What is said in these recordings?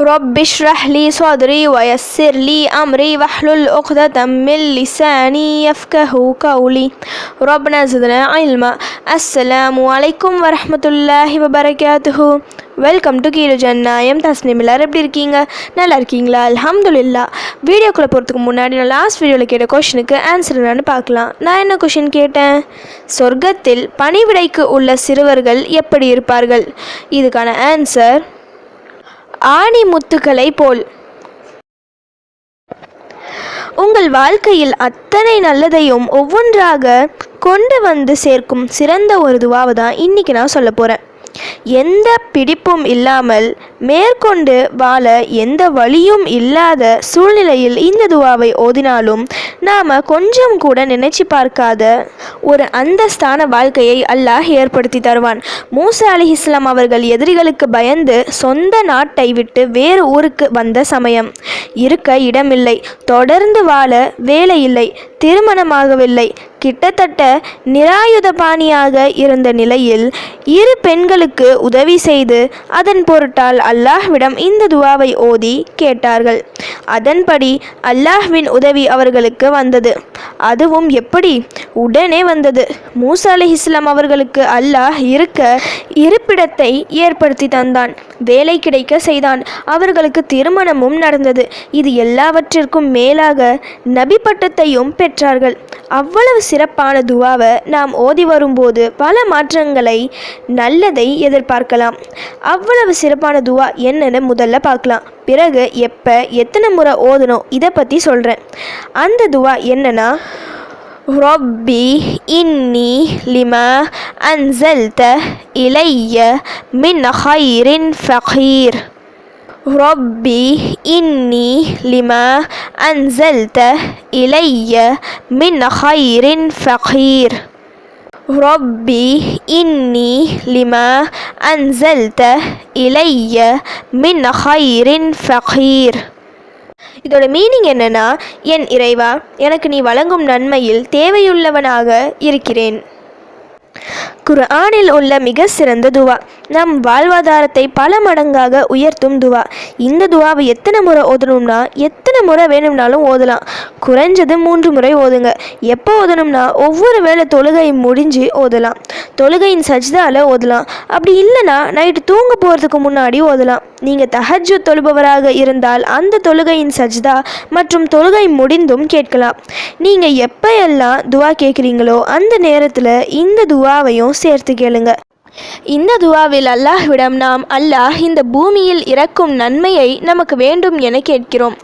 رب اشرح لي صدري ويسر لي أمري واحلل عقدة من لساني يفقه قولي. ربنا زدنا علما. அஸ்ஸலாம் வலைக்கும் வரமத்துல்லாஹி வபரகாத்துஹூ வெல்கம் டு கீழு ஜன்னாயம் தஸ்னிம் எல்லோரும் எப்படி இருக்கீங்க? நல்லா இருக்கீங்களா? அலமதுல்லா வீடியோக்குள்ளே போகிறதுக்கு முன்னாடி நான் லாஸ்ட் வீடியோவில் கேட்ட கொஷனுக்கு ஆன்சர் என்னான்னு பார்க்கலாம். நான் என்ன கொஷின் கேட்டேன்? சொர்க்கத்தில் பணிவிடைக்கு உள்ள சிறுவர்கள் எப்படி இருப்பார்கள்? இதுக்கான ஆன்சர் ஆணி முத்துக்களை போல். உங்கள் வாழ்க்கையில் அத்தனை நல்லதையும் ஒவ்வொன்றாக கொண்டு வந்து சேர்க்கும் சிறந்த ஒரு துவாவை தான் இன்றைக்கி நான் சொல்ல போகிறேன் எந்த பிடிப்பும் இல்லாமல் மேற்கொண்டு வாழ எந்த வழியும் இல்லாத சூழ்நிலையில் இந்த துவாவை ஓதினாலும் நாம் கொஞ்சம் கூட நினைச்சு பார்க்காத ஒரு அந்தஸ்தான வாழ்க்கையை அல்லாஹ் ஏற்படுத்தி தருவான். மூசா அலி இஸ்லாம் அவர்கள் எதிரிகளுக்கு பயந்து சொந்த நாட்டை விட்டு வேறு ஊருக்கு வந்த சமயம். இருக்க இடமில்லை தொடர்ந்து வாழ வேலை இல்லை திருமணமாகவில்லை கிட்டத்தட்ட நிராயுதபாணியாக இருந்த நிலையில் இரு பெண்களுக்கு உதவி செய்து அதன் பொருட்டால் அல்லாஹ்விடம் இந்த துவாவை ஓதி கேட்டார்கள். அதன்படி அல்லாஹ்வின் உதவி அவர்களுக்கு வந்தது. அதுவும் எப்படி? உடனே வந்தது. மூசா அலி இஸ்லாம் அவர்களுக்கு அல்லாஹ் இருக்க இருப்பிடத்தை ஏற்படுத்தி தந்தான். வேலை கிடைக்க செய்தான். அவர்களுக்கு திருமணமும் நடந்தது. இது எல்லாவற்றிற்கும் மேலாக நபி பட்டத்தையும் பெற்றார்கள். அவ்வளவு சிறப்பான துவாவை நாம் ஓதி வரும்போது பல மாற்றங்களை நல்லதை எதிர்பார்க்கலாம். அவ்வளவு சிறப்பான துவா என்னன்னு முதல்ல பார்க்கலாம். பிறகு எப்போ எத்தனை முறை ஓதணும் இதை பற்றி சொல்கிறேன் அந்த துவா என்னென்னா ரொப்பி இன்னி லிமா அன்சல்த இலைய மின் ஹைரின் ஃபகீர். ரொப்பி இன்னி லிமா أنزلت إلي من خير فقير ربي إني لما أنزلت إلي من خير فقير இதோட மீனிங் என்னன்னா என் இறைவா எனக்கு நீ வழங்கும் நன்மையில் தேவையுள்ளவனாக இருக்கிறேன் குர்ஆனில் உள்ள மிக சிறந்த துவா. நம் வாழ்வாதாரத்தை பல மடங்காக உயர்த்தும் துவா. இந்த துவாவை எத்தனை முறை ஓதணும்னா எத்தனை முறை வேணும்னாலும் ஓதலாம். குறைஞ்சது மூன்று முறை ஓதுங்க. எப்போ ஓதணும்னா ஒவ்வொரு வேளை தொழுகை முடிஞ்சு ஓதலாம். தொழுகையின் சஜ்தாவில் ஓதலாம். அப்படி இல்லைன்னா நைட்டு தூங்க போகிறதுக்கு முன்னாடி ஓதலாம். நீங்கள் தஹஜு தொழுபவராக இருந்தால் அந்த தொழுகையின் சஜ்தா மற்றும் தொழுகை முடிந்தும் கேட்கலாம். நீங்கள் எப்போ எல்லாம் துவா கேட்குறீங்களோ அந்த நேரத்தில் இந்த துவாவையும் சேர்த்து கேளுங்க. இந்த துவாவில் அல்லாஹ்விடம் நாம் அல்லாஹ் இந்த பூமியில் இறக்கும் நன்மையை நமக்கு வேண்டும் என கேட்கிறோம்.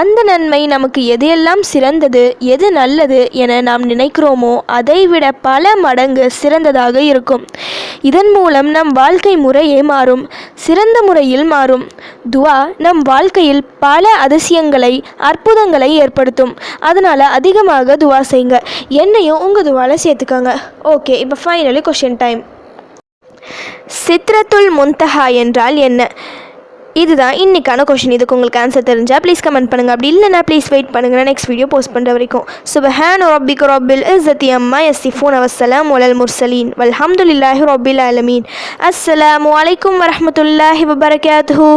அந்த நன்மை நமக்கு எதையெல்லாம் சிறந்தது எது நல்லது என நாம் நினைக்கிறோமோ அதைவிட பல மடங்கு சிறந்ததாக இருக்கும். இதன் மூலம் நம் வாழ்க்கை முறையே மாறும் சிறந்த முறையில் மாறும். துவா நம் வாழ்க்கையில் பல அதிசயங்களை அற்புதங்களை ஏற்படுத்தும். அதனால் அதிகமாக துவா செய்யுங்க என்னையும் உங்கள் துவாவில் சேர்த்துக்கோங்க. ஓகே இப்போ ஃபைனலி கொஷின் டைம் சித்ரத்துல் முன்தஹா என்றால் என்ன? இதுதான் இன்னைக்கான கொஷின் இதுக்கு உங்களுக்கு ஆன்சர் தெரிஞ்சால் ப்ளீஸ் கமெண்ட் பண்ணுங்கள் அப்படி இல்லைனா ப்ளீஸ் வெயிட் பண்ணுங்கள் நான் நெக்ஸ்ட் வீடியோ போஸ்ட் பண்ணுற வரைக்கும். சுபஹான் ரப்பிக் ரப்பில் இஸ்ஸத்தி அம்மா யஸ்ஸிஃபூன் அவசலாம் ஒலல் முர்சலீன் வல்ஹம்துலில்லாஹி ரப்பில் அலமீன் அஸ்ஸலாமு அலைக்கும் வரமத்துல்லாஹி வபரகாத்துஹு